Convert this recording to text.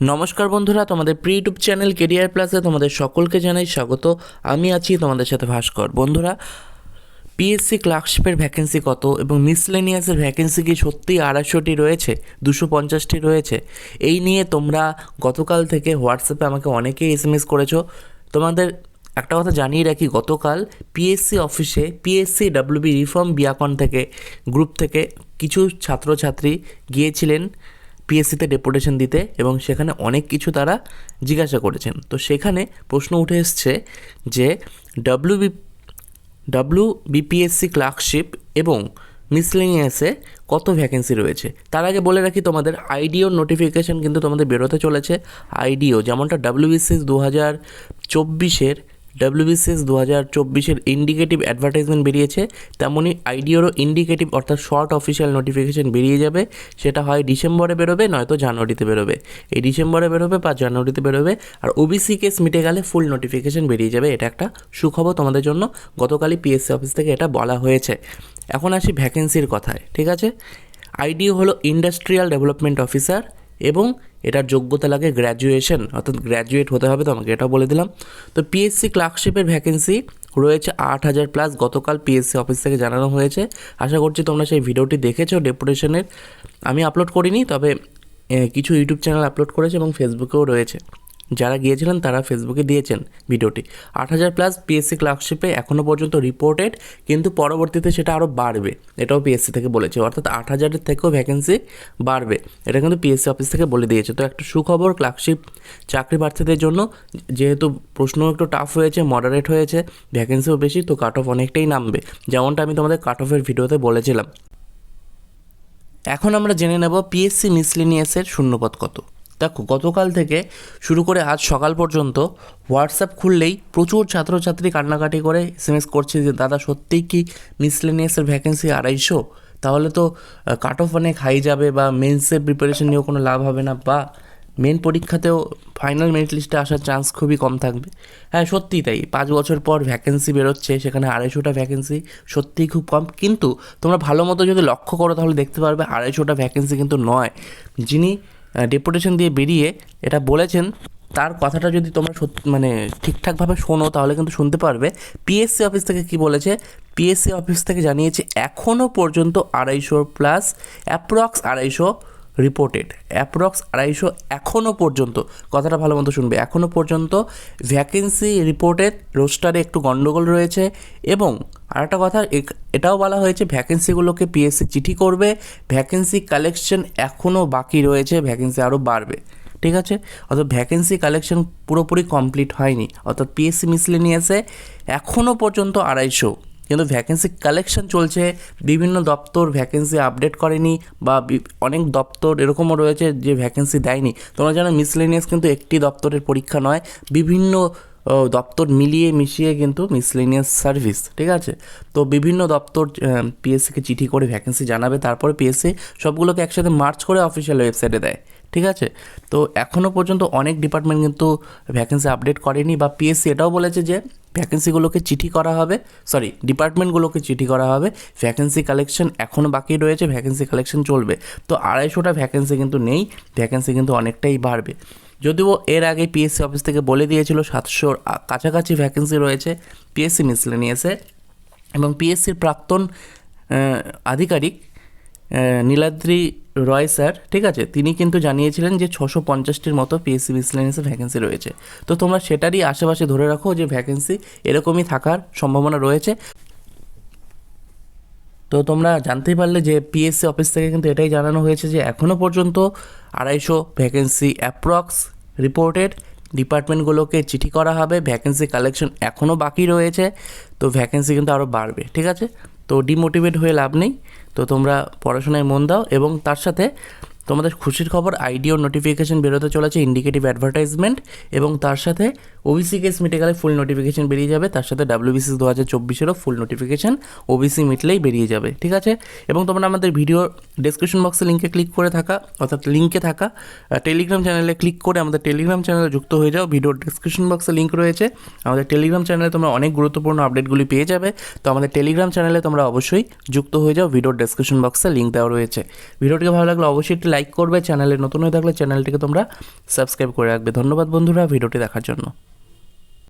নমস্কার বন্ধুরা, তোমাদের প্রি ইউটিউব চ্যানেল কেরিয়ার প্লাসে তোমাদের সকলকে জানাই স্বাগত। আমি আছি তোমাদের সাথে ভাস্কর। বন্ধুরা পিএসসি ক্লার্কশিপের ভ্যাকেন্সি কত এবং মিসলেনিয়াসের ভ্যাকেন্সি কি সত্যিই আড়াইশোটি রয়েছে? দুশো পঞ্চাশটি রয়েছে? এই নিয়ে তোমরা গতকাল থেকে হোয়াটসঅ্যাপে আমাকে অনেকেই এস এম এস করেছ। তোমাদের একটা কথা জানিয়ে রাখি, গতকাল পিএসসি অফিসে পিএসসি ডাব্লিউবি রিফর্ম বিয়াকন থেকে গ্রুপ থেকে কিছু ছাত্রছাত্রী গিয়েছিলেন। পিএসসিতে ডেপুটেশন দিতে এবং সেখানে অনেক কিছু তারা জিজ্ঞাসা করেছেন। তো সেখানে প্রশ্ন উঠে এসছে যে ডাব্লিউবি ডাব্লিউ বিপিএসসি ক্লার্কশিপ এবং মিসলেনিয়াসে কত ভ্যাকেন্সি রয়েছে? তার আগে বলে রাখি তোমাদের আইডিও নোটিফিকেশন কিন্তু তোমাদের বেরোতে চলেছে। আইডিও যেমনটা ডাব্লিউবিসিএস দু হাজার চব্বিশের ডাব্লিউবিসিএস দু হাজার চব্বিশের ইন্ডিকেটিভ অ্যাডভার্টাইজমেন্ট বেরিয়েছে তেমনই আইডিওরও ইন্ডিকেটিভ অর্থাৎ শর্ট অফিসিয়াল নোটিফিকেশন বেরিয়ে যাবে। সেটা হয় ডিসেম্বরে বেরোবে, নয়তো জানুয়ারিতে বেরোবে। এই ডিসেম্বরে বেরোবে বা জানুয়ারিতে বেরোবে, আর ওবিসি কেস মিটে গেলে ফুল নোটিফিকেশন বেরিয়ে যাবে। এটা একটা সুখবর তোমাদের জন্য। গতকালই পিএসসি অফিস থেকে এটা বলা হয়েছে। এখন আসি ভ্যাকেন্সির কথায়, ঠিক আছে? আইডিও হলো ইন্ডাস্ট্রিয়াল ডেভেলপমেন্ট অফিসার এবং এটার যোগ্যতা লাগে গ্র্যাজুয়েশন অর্থাৎ গ্র্যাজুয়েট হতে হবে তোমাকে এটা বলে দিলাম। তো পিএসসি ক্লার্কশিপের ভ্যাকেন্সি রয়েছে আট হাজার প্লাস গতকাল পিএসসি অফিস থেকে জানানো হয়েছে। আশা করছি তোমরা সেই ভিডিওটি দেখেছ ডেপুটেশনের আমি আপলোড করিনি, তবে কিছু ইউটিউব চ্যানেল আপলোড করেছে এবং ফেসবুকেও রয়েছে। যারা গিয়েছিলেন তারা ফেসবুকে দিয়েছেন ভিডিওটি। আট হাজার প্লাস পিএসসি ক্লার্কশিপে এখনও পর্যন্ত রিপোর্টেড কিন্তু পরবর্তীতে সেটা আরও বাড়বে। এটাও পিএসসি থেকে বলেছে। অর্থাৎ আট হাজারের থেকেও ভ্যাকেন্সি বাড়বে। এটা কিন্তু পিএসসি অফিস থেকে বলে দিয়েছে। তো একটা সুখবর ক্লার্কশিপ চাকরি প্রার্থীদের জন্য, যেহেতু প্রশ্ন একটু টাফ হয়েছে মডারেট হয়েছে ভ্যাকেন্সিও বেশি, তো কাট অফ অনেকটাই নামবে। যেমনটা আমি তোমাদের কাট অফের ভিডিওতে বলেছিলাম। এখন আমরা জেনে নেব পিএসসি মিসলিনিয়াসের শূন্যপদ কত। দেখো গতকাল থেকে শুরু করে আজ সকাল পর্যন্ত হোয়াটসঅ্যাপ খুললেই প্রচুর ছাত্রছাত্রী কান্নাকাটি করে এস করছে যে, দাদা, সত্যিই কি মিসলেনিয়াসের ভ্যাকেন্সি আড়াইশো? তাহলে তো কাট অফ অনেক হাই যাবে বা মেন্সের প্রিপারেশন নিয়েও কোনো লাভ হবে না। বা মেন পরীক্ষাতেও ফাইনাল মেরিট লিস্টে আসার চান্স খুবই কম থাকবে। হ্যাঁ সত্যিই তাই। পাঁচ বছর পর ভ্যাকেন্সি বেরোচ্ছে, সেখানে আড়াইশোটা ভ্যাকেন্সি সত্যিই খুব কম। কিন্তু তোমরা ভালো মতো যদি লক্ষ্য করো, তাহলে দেখতে পারবে আড়াইশোটা ভ্যাকেন্সি কিন্তু নয়। যিনি ডেপুটেশন দিয়ে বেরিয়ে এটা বলেছেন, তার কথাটা যদি তোমরা সত্যি মানে ঠিকঠাকভাবে শোনো, তাহলে কিন্তু শুনতে পারবে। পিএসসি অফিস থেকে কি বলেছে? পিএসসি অফিস থেকে জানিয়েছে এখনও পর্যন্ত আড়াইশো প্লাস অ্যাপ্রক্স আড়াইশো রিপোর্টেড অ্যাপ্রক্স আড়াইশো এখনও পর্যন্ত। কথাটা ভালো মতো শুনবে। এখনও পর্যন্ত ভ্যাকেন্সি রিপোর্টেড রোস্টারে একটু গণ্ডগোল রয়েছে এবং আরেকটা কথা এক- এটাও বলা হয়েছে ভ্যাকেন্সিগুলোকে পিএসসি চিঠি করবে ভ্যাকেন্সি কালেকশন এখনও বাকি রয়েছে ভ্যাকেন্সি আরও বাড়বে, ঠিক আছে? অর্থাৎ ভ্যাকেন্সি কালেকশন পুরোপুরি কমপ্লিট হয়নি, অর্থাৎ পিএসসি মিসলেনিয়াসে এখনও পর্যন্ত আড়াইশো, কিন্তু ভ্যাকেন্সি কালেকশন চলছে, বিভিন্ন দপ্তর ভ্যাকেন্সি আপডেট করেনি, বা অনেক দপ্তর এরকমও রয়েছে যে ভ্যাকেন্সি দেয়নি। তোমরা জানো, মিসলেনিয়াস কিন্তু একটি দপ্তরের পরীক্ষা নয়, বিভিন্ন দপ্তর মিলিয়ে মিশিয়ে কিন্তু মিসলেনিয়াস সার্ভিস ঠিক আছে? তো বিভিন্ন দপ্তর পিএসসিকে চিঠি করে ভ্যাকেন্সি জানাবে, তারপরে পিএসসি সবগুলোকে একসাথে মার্চ করে অফিসিয়াল ওয়েবসাইটে দেয়, ঠিক আছে? তো এখনও পর্যন্ত অনেক ডিপার্টমেন্ট কিন্তু ভ্যাকেন্সি আপডেট করেনি বা পিএসসি এটাও বলেছে যে ভ্যাকেন্সিগুলোকে চিঠি করা হবে সরি ডিপার্টমেন্টগুলোকে চিঠি করা হবে ভ্যাকেন্সি কালেকশন এখনও বাকি রয়েছে ভ্যাকেন্সি কালেকশন চলবে। তো আড়াইশোটা ভ্যাকেন্সি কিন্তু নেই ভ্যাকেন্সি কিন্তু অনেকটাই বাড়বে। যদিও এর আগে পিএসসি অফিস থেকে বলে দিয়েছিল সাতশোর কাছাকাছি ভ্যাকেন্সি রয়েছে পিএসসি মিসলেনিয়াসে এবং পিএসসির প্রাক্তন আধিকারিক নীলাদ্রি রয় স্যার, ঠিক আছে, তিনি কিন্তু জানিয়েছিলেন যে ছশো পঞ্চাশটির মতো পিএসসি মিসলেনিয়াসে ভ্যাকেন্সি রয়েছে। তো তোমরা সেটারই আশেপাশে ধরে রাখো যে ভ্যাকেন্সি এরকমই থাকার সম্ভাবনা রয়েছে। তো তোমরা জানতেই পারলে যে পিএসসি অফিস থেকে কিন্তু এটাই জানানো হয়েছে যে এখনও পর্যন্ত আড়াইশো ভ্যাকেন্সি অ্যাপ্রক্স রিপোর্টেড ডিপার্টমেন্টগুলোকে চিঠি করা হবে। ভ্যাকেন্সি কালেকশন এখনও বাকি রয়েছে, তো ভ্যাকেন্সি কিন্তু আরও বাড়বে, ঠিক আছে? তো ডিমোটিভেট হয়ে লাভ নেই, তো তোমরা পড়াশোনায় মন দাও এবং তার সাথে তোমাদের খুশির খবর আইডিও নোটিফিকেশন বেরোতে চলেছে ইন্ডিকেটিভ অ্যাডভার্টাইজমেন্ট এবং তার সাথে ওবিসি কেস মিটে গেলে ফুল নোটিফিকেশন বেরিয়ে যাবে। তার সাথে ডাব্লিউবিসি দু হাজার চব্বিশেরও ফুল নোটিফিকেশন ওবিসি মিটলেই বেরিয়ে যাবে, ঠিক আছে? এবং তোমরা আমাদের ভিডিও ডেসক্রিপশন বক্সে লিঙ্কে ক্লিক করে থাকা, অর্থাৎ লিঙ্কে থাকা টেলিগ্রাম চ্যানেলে ক্লিক করে আমাদের টেলিগ্রাম চ্যানেলে যুক্ত হয়ে যাও। ভিডিওর ডেসক্রিপশন বক্সে লিঙ্ক রয়েছে। আমাদের টেলিগ্রাম চ্যানেলে তোমরা অনেক গুরুত্বপূর্ণ আপডেটগুলি পেয়ে যাবে। তো আমাদের টেলিগ্রাম চ্যানেলে তোমরা অবশ্যই যুক্ত হয়ে যাও। ভিডিওর ডেসক্রিপশন বক্সে লিঙ্ক দেওয়া রয়েছে। ভিডিওটিকে ভালো লাগলে অবশ্যই একটি লাইক করবে চ্যানেলে নতুন হয়ে থাকলে চ্যানেলটিকে তোমরা সাবস্ক্রাইব করে রাখবে। ধন্যবাদ বন্ধুরা, ভিডিওটি দেখার জন্য।